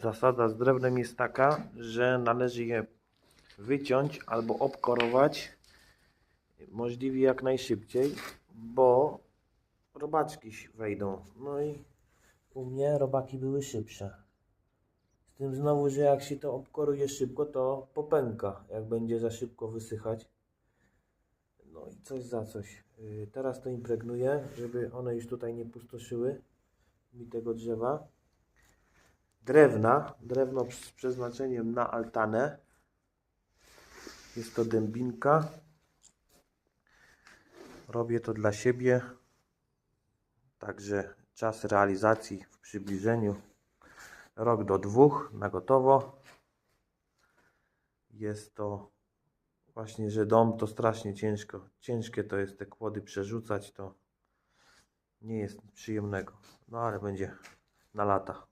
Zasada z drewnem jest taka, że należy je wyciąć albo obkorować możliwie jak najszybciej, bo robaczki wejdą. No i u mnie robaki były szybsze. Z tym znowu, że jak się to obkoruje szybko, to popęka, jak będzie za szybko wysychać. No i coś za coś. Yy, Teraz to impregnuję, żeby one już tutaj nie pustoszyły mi tego drzewa. Drewna, drewno z przeznaczeniem na altanę. Jest to dębinka. Robię to dla siebie. Także czas realizacji w przybliżeniu rok do dwóch na gotowo. Jest to właśnie, że dom to strasznie ciężko. Ciężkie to jest te kłody przerzucać, to nie jest przyjemnego. No ale będzie na lata.